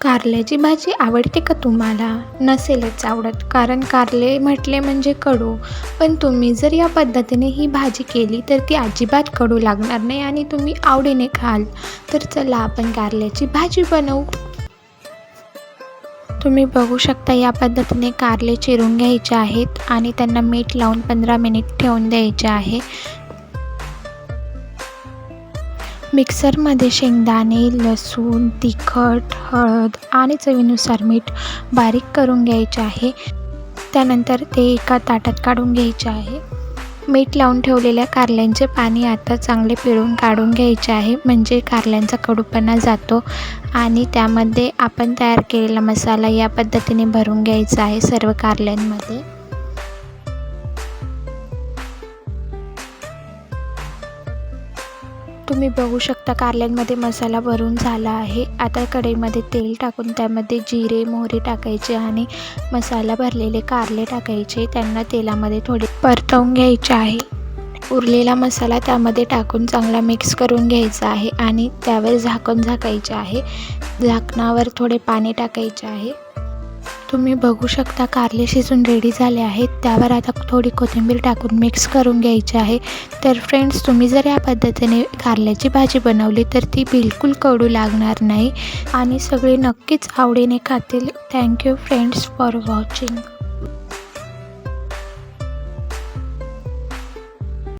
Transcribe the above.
कारल्याची भाजी आवडते का तुम्हाला? नसेलच आवडत कारण कारले म्हटले म्हणजे कडू. पण तुम्ही जर या पद्धतीने ही भाजी केली तर ती अजिबात कडू लागणार नाही आणि तुम्ही आवडीने खाल. तर चला आपण कारल्याची भाजी बनवू. तुम्ही बघू शकता या पद्धतीने कारले चिरून घ्यायचे आहेत आणि त्यांना मीठ लावून पंधरा मिनिट ठेवून द्यायचे आहे. मिक्सरमध्ये शेंगदाणे लसूण तिखट हळद आणि चवीनुसार मीठ बारीक करून घ्यायचे आहे. त्यानंतर ते एका ताटात काढून घ्यायचे आहे. मीठ लावून ठेवलेल्या कारल्यांचे पाणी आता चांगले पिळून काढून घ्यायचे आहे. म्हणजे कारल्यांचा कडूपणा जातो आणि त्यामध्ये आपण तयार केलेला मसाला या पद्धतीने भरून घ्यायचा आहे सर्व कारल्यांमध्ये. तुम्ही बघू शकता कारल्यांमध्ये मसाला भरून झाला आहे. आता कढईमध्ये तेल टाकून त्यामध्ये जिरे मोहरी टाकायचे आणि मसाला भरलेले कारले टाकायचे. त्यांना तेलामध्ये थोडे परतवून घ्यायचे आहे. उरलेला मसाला त्यामध्ये टाकून चांगला मिक्स करून घ्यायचा आहे आणि त्यावर झाकण झाकायचे आहे. झाकणावर थोडे पाणी टाकायचे आहे. तुम्ही बघू शकता कारले शिजून रेडी झाले आहेत. त्यावर आता थोडी कोथिंबीर टाकून मिक्स करून घ्यायची आहे. तर फ्रेंड्स तुम्ही जर या पद्धतीने कारल्याची भाजी बनवली तर ती बिलकुल कडू लागणार नाही. आणि सगळे नक्कीच आवडीने खातील. Thank you friends for watching